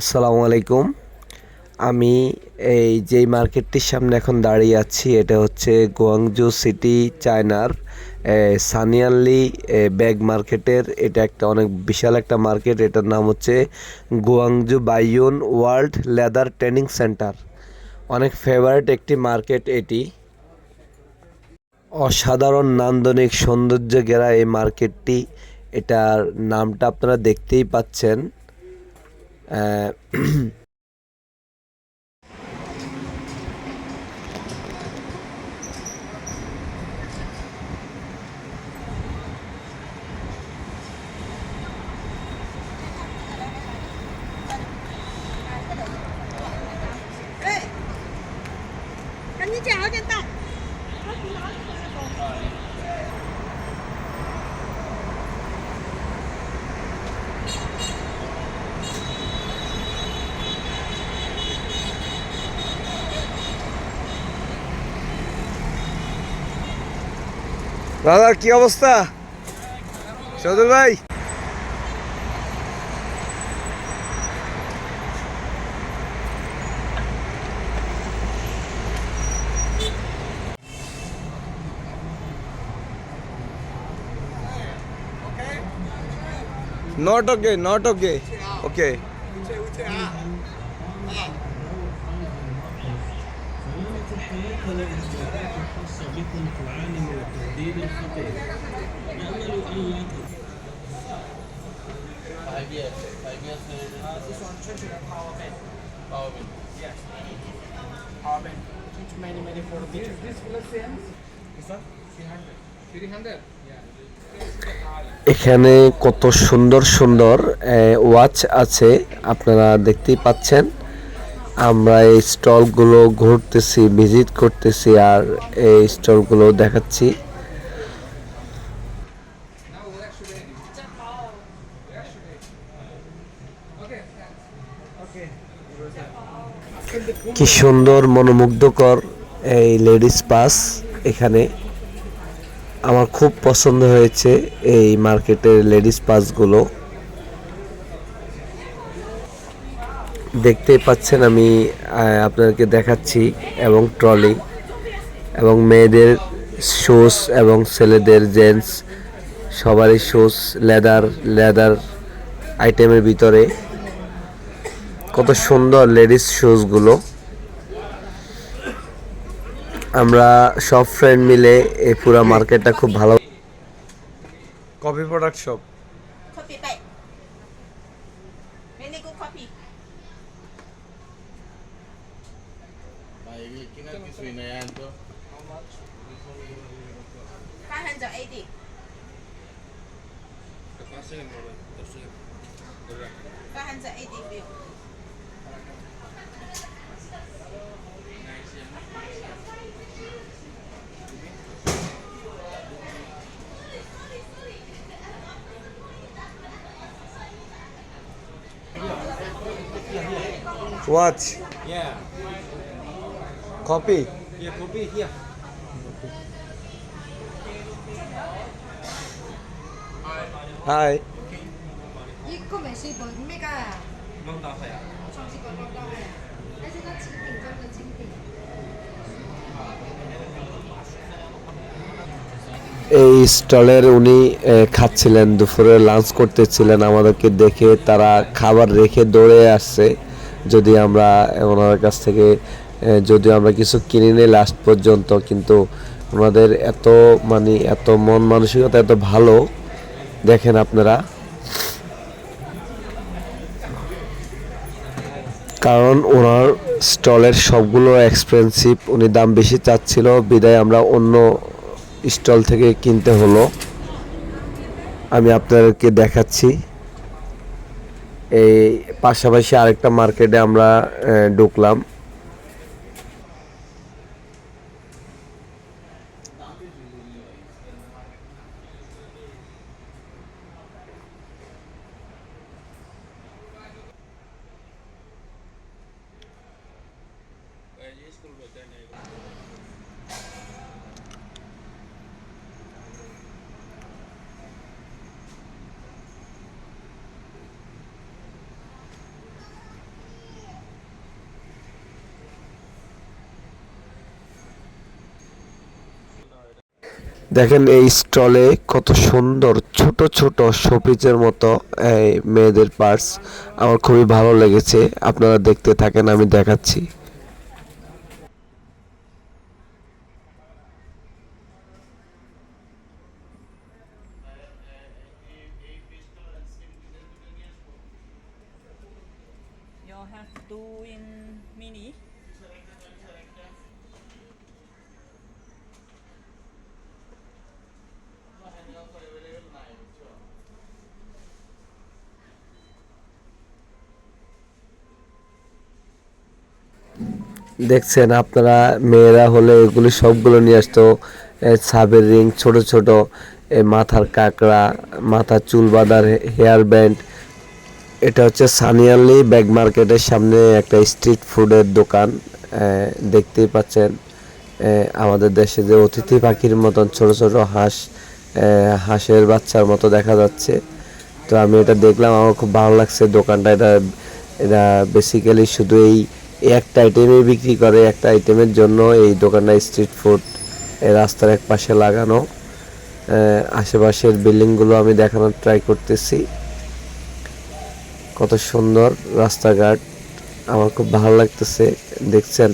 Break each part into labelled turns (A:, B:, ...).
A: আসসালামু আলাইকুম। আমি এই যেই মার্কেটটির সামনে এখন দাঁড়িয়ে আছি, এটা হচ্ছে গোয়াংজু সিটি চায়নার সানিয়ানলি ব্যাগ মার্কেটের। এটা একটা অনেক বিশাল একটা মার্কেট, এটার নাম হচ্ছে Guangzhou Baiyun world leather training centre. অনেক ফেভারিট একটি মার্কেট এটি। অসাধারণ নান্দনিক সৌন্দর্য ঘেরা এই মার্কেটটি, এটার নামটা আপনারা দেখতেই পাচ্ছেন।
B: uh,
A: দাদার কি অবস্থা সদর ভাই not Okay not okay okay
C: بكم تعاني من التهديد الخطير نأمل أن لا
D: Five years. Five years. Uh, this one change the power bank. Power bank. Yes. Power bank. Change many many for the picture. This this same. This one. Three hundred. Three hundred. Yeah.
A: এখানে কত সুন্দর সুন্দর watch আছে আপনারা দেখতেই পাচ্ছেন আমরা এই স্টলগুলো ঘুরতেছি ভিজিট করতেছি আর এই স্টলগুলো দেখাচ্ছি। কি সুন্দর, মনোমুগ্ধকর এই লেডিস পাস এখানে। আমার খুব পছন্দ হয়েছে এই মার্কেটের লেডিস পাসগুলো। দেখতেই পাচ্ছেন আমি আপনাদেরকে দেখাচ্ছি এবং ট্রলি এবং মেয়েদের শুজ এবং ছেলেদের জেন্টস সবারই শুজ লেদার লেদার আইটেমের ভিতরে। কত সুন্দর লেডিস শুজগুলো আমরা সব ফ্রেন্ড মিলে এই পুরো মার্কেটটা খুব ভালো coffee
B: product shop. Very good
D: How much?
B: 580. Kasi mo rin. Kasi mo. 580
A: What?
D: Yeah.
A: copy?
D: Yeah, copy here.
E: Hi.
A: এই স্টলের উনি খাচ্ছিলেন দুপুরে লাঞ্চ করতেছিলেন আমাদেরকে দেখে তারা খাবার রেখে দৌড়ে আসছে যদি আমরা ওনার কাছ থেকে এ, যদিও আমরা কিছু কিনে নিই লাস্ট পর্যন্ত কিন্তু ওনাদের এত মানে এত মন মানসিকতা এত ভালো দেখেন আপনারা। কারণ ওনার স্টলের সবগুলো এক্সপেন্সিভ উনি দাম বেশি চাচ্ছিল বিদায় আমরা অন্য স্টল থেকে কিনতে হলো। আমি আপনাদেরকে দেখাচ্ছি। এই পাশাপাশি আরেকটা মার্কেটে আমরা ঢুকলাম। দেখেন এই স্টলে কত সুন্দর ছোট ছোট শোপিজের মতো এই মেয়েদের পার্স আমার খুবই ভালো লেগেছে, আপনারা দেখতে থাকেন, আমি দেখাচ্ছি
B: have two in mini.
A: দেখছেন আপনারা মেয়েরা হলে এগুলি সবগুলো নিয়ে আসতো সাবের রিং ছোট ছোট মাথার কাঁকড়া, মাথার চুল বাঁধার হেয়ার ব্যান্ড। এটা হচ্ছে সানিয়ালি ব্যাগ মার্কেটের সামনে একটা স্ট্রিট ফুডের দোকান দেখতেই পাচ্ছেন আমাদের দেশে যে অতিথি পাখির মতন ছোট ছোট হাঁস হাঁসের বাচ্চার মতো দেখা যাচ্ছে। তো আমি এটা দেখলাম, আমার খুব ভালো লাগছে দোকানটা, এটা এটা বেসিক্যালি শুধু এই একটা আইটেমই বিক্রি করে, একটা আইটেমের জন্য এই দোকানটা স্ট্রিট ফুড রাস্তার এক পাশে লাগানো। আশেপাশের বিল্ডিংগুলো আমি দেখানোর ট্রাই করতেছি। কত সুন্দর রাস্তাঘাট। আমার খুব ভালো লাগতেছে। দেখছেন?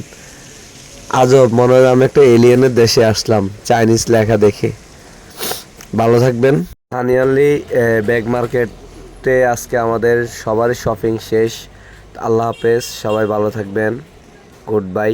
A: আজব, মনে হয় আমি একটা এলিয়েনের দেশে আসলাম চাইনিজ লেখা দেখে। ভালো থাকবেন। সানিয়ালি ব্যাগ মার্কেটে আজকে আমাদের সবারই শপিং শেষ। আল্লাহ হাফেজ সবাই ভালো থাকবেন। Good bye